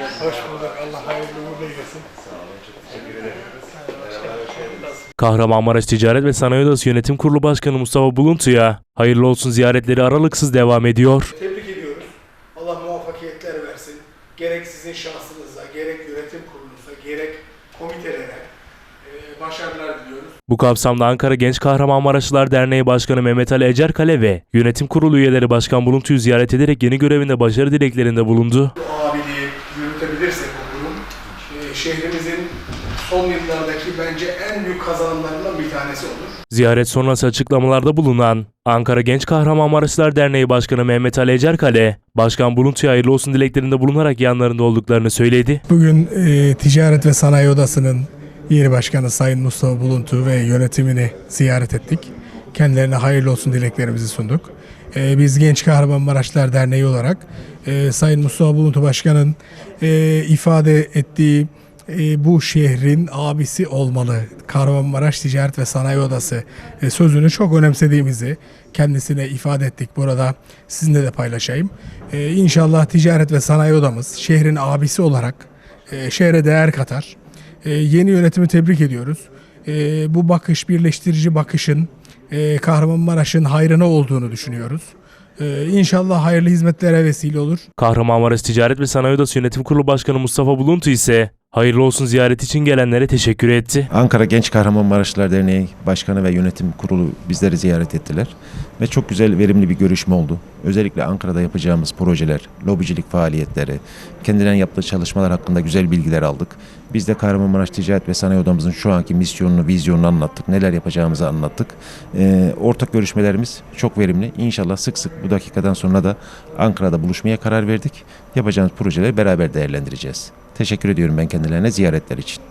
Hoş bulduk. Allah hayırlı uğurlu eylesin. Kahramanmaraş Ticaret ve Sanayi Odası Yönetim Kurulu Başkanı Mustafa Buluntu'ya hayırlı olsun ziyaretleri aralıksız devam ediyor. Tebrik ediyoruz. Allah muvaffakiyetler versin. Gerek sizin şahsınıza, gerek yönetim kurulunuza, gerek komitelere e, başarılar diliyoruz. Bu kapsamda Ankara Genç Kahramanmaraşlılar Derneği Başkanı Mehmet Ali Ecerkale ve Yönetim Kurulu üyeleri Başkan Buluntu'yu ziyaret ederek yeni görevinde başarı dileklerinde bulundu. Bu yürütebilirsek bu kurum, e, şehrimizin son yıllardaki bence en büyük kazanımlarından bir tanesi olur. Ziyaret sonrası açıklamalarda bulunan Ankara Genç Kahramanmaraşlılar Derneği Başkanı Mehmet Ali Ecerkale, Başkan Buluntu'ya hayırlı olsun dileklerinde bulunarak yanlarında olduklarını söyledi. Bugün e, Ticaret ve Sanayi Odası'nın yeni başkanı Sayın Mustafa Buluntu ve yönetimini ziyaret ettik. Kendilerine hayırlı olsun dileklerimizi sunduk. E, biz Genç Kahramanmaraşlar Derneği olarak e, Sayın Mustafa Buluntu Başkan'ın e, ifade ettiği e, bu şehrin abisi olmalı. Kahramanmaraş Ticaret ve Sanayi Odası e, sözünü çok önemsediğimizi kendisine ifade ettik. Burada sizinle de paylaşayım. E, İnşallah Ticaret ve Sanayi Odamız şehrin abisi olarak e, şehre değer katar. E, yeni yönetimi tebrik ediyoruz. E, bu bakış, birleştirici bakışın e, Kahramanmaraş'ın hayrına olduğunu düşünüyoruz. E, İnşallah hayırlı hizmetlere vesile olur. Kahramanmaraş Ticaret ve Sanayi Odası Yönetim Kurulu Başkanı Mustafa Buluntu ise hayırlı olsun ziyaret için gelenlere teşekkür etti. Ankara Genç Kahramanmaraşlılar Derneği Başkanı ve Yönetim Kurulu bizleri ziyaret ettiler. Ve çok güzel, verimli bir görüşme oldu. Özellikle Ankara'da yapacağımız projeler, lobicilik faaliyetleri, kendilerinin yaptığı çalışmalar hakkında güzel bilgiler aldık. Biz de Kahramanmaraş Ticaret ve Sanayi Odamızın şu anki misyonunu, vizyonunu anlattık. Neler yapacağımızı anlattık. Ee, ortak görüşmelerimiz çok verimli. İnşallah sık sık bu dakikadan sonra da Ankara'da buluşmaya karar verdik. Yapacağımız projeleri beraber değerlendireceğiz. Teşekkür ediyorum ben kendilerine ziyaretler için.